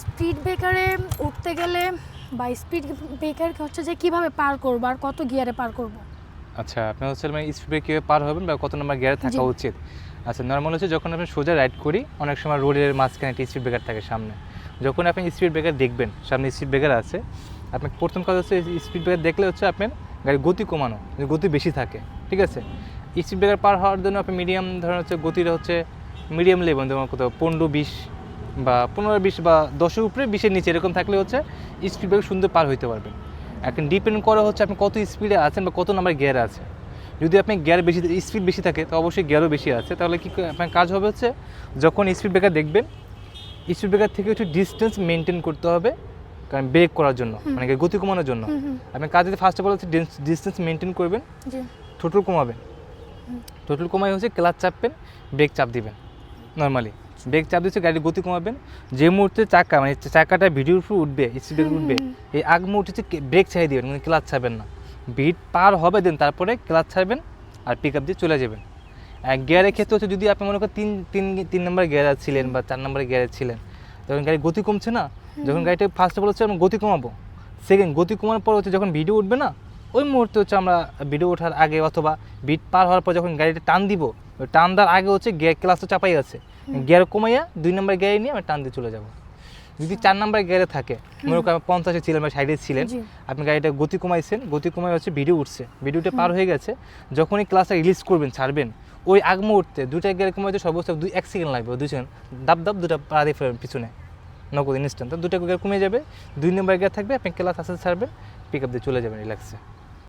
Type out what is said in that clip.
Speed ব্রেকারে উঠতে গেলে বা স্পিড ব্রেকার হচ্ছে যে কীভাবে পার করব আর কত গিয়ারে পার করব? আচ্ছা আপনি হচ্ছে মানে স্পিডে কীভাবে পার হবেন বা কত নম্বর গিয়ারে থাকা উচিত? আচ্ছা নর্মাল হচ্ছে যখন আপনি সোজা রাইড করি অনেক সময় রোডের মাঝখানে একটা স্পিড ব্রেকার থাকে সামনে। যখন আপনি স্পিড ব্রেকার দেখবেন সামনে স্পিড ব্রেকার আছে আপনি প্রথম কাজ হচ্ছে স্পিড ব্রেকার দেখলে হচ্ছে আপনার গাড়ির গতি কমানো গতি বেশি থাকে ঠিক আছে? স্পিড ব্রেকার পার হওয়ার জন্য আপনি মিডিয়াম ধরেন হচ্ছে গতিটা হচ্ছে মিডিয়াম লেভেল যেমন কোথাও পনেরো বিশ বা পনেরো বিশ বা দশের উপরে বিশের নিচে এরকম থাকলে হচ্ছে স্পিড ব্রেকার সুন্দর পার হইতে পারবেন। এখন ডিপেন্ড করে হচ্ছে আপনি কত স্পিডে আছেন বা কত নাম্বার গিয়ার আছে যদি আপনি গিয়ার বেশি স্পিড বেশি থাকে তো অবশ্যই গিয়ারও বেশি আছে। তাহলে কি আপনার কাজ হবে হচ্ছে যখন স্পিড ব্রেকার দেখবেন স্পিড ব্রেকার থেকে একটু ডিস্টেন্স মেনটেন করতে হবে কারণ ব্রেক করার জন্য মানে গতি কমানোর জন্য। আপনি কাজ যদি ফার্স্ট অফ অল হচ্ছে ডিস্টেন্স মেনটেন করবেন টোটাল কমাবেন। টোটাল কমাই হচ্ছে ক্লাচ চাপবেন ব্রেক চাপ দিবেন নর্মালি ব্রেক চাপ দিচ্ছে গাড়ির গতি কমাবেন। যে মুহূর্তে চাকা মানে চাকাটা ভিডিওর উপর উঠবে স্পিড উঠবে এই আগ মুহূর্তে হচ্ছে ব্রেক ছেড়ে দিবেন মানে ক্লাচ ছাড়বেন না। ভিড পার হবে দেন তারপরে ক্লাচ ছাড়বেন আর পিক আপ দিয়ে চলে যাবেন। গিয়ারের ক্ষেত্রে হচ্ছে যদি আপনি মনে করেন তিন তিন তিন নম্বর গিয়ারে ছিলেন বা চার নম্বর গিয়ারে ছিলেন তখন গাড়ির গতি কমছে না? যখন গাড়িটা ফার্স্ট অফ অল হচ্ছে আমরা গতি কমাবো। সেকেন্ড গতি কমানোর পর হচ্ছে যখন ভিডিও উঠবে না ওই মুহূর্তে হচ্ছে আমরা ভিডিও ওঠার আগে অথবা বিট পার হওয়ার পর যখন গাড়িটা টান দিব টান দেওয়ার আগে হচ্ছে গিয়ার ক্লাসটা চাপাই আছে। গিয়ার কমাইয়া দুই নম্বর গিয়ারে নিয়ে আমরা টান দিয়ে চলে যাব। যদি চার নম্বর গিয়ারে থাকে মনে করেন পঞ্চাশে ছিলেন বা সাইডে ছিলেন আপনি গাড়িটা গতি কমাইছেন গতি কমাই হচ্ছে ভিডিও উঠছে। ভিডিওটা পার হয়ে গেছে যখনই ক্লাসটা রিলিজ করবেন ছাড়বেন ওই আগ মুহূর্তে দুইটা গিয়ার কমাইতে সর্বোচ্চ দুই এক সেকেন্ড লাগবে দুই সেকেন্ড দাব দাব দুটা পা দিয়ে ফেলবেন পিছনে নগদ ইনস্ট্যান্ট তো দুটা গিয়ার কমে যাবে দুই নম্বর গিয়ার থাকবে আপনি ক্লাস আস্তে আস্তে ছাড়বেন পিক আপ দিয়ে চলে যাবেন রিল্যাক্সে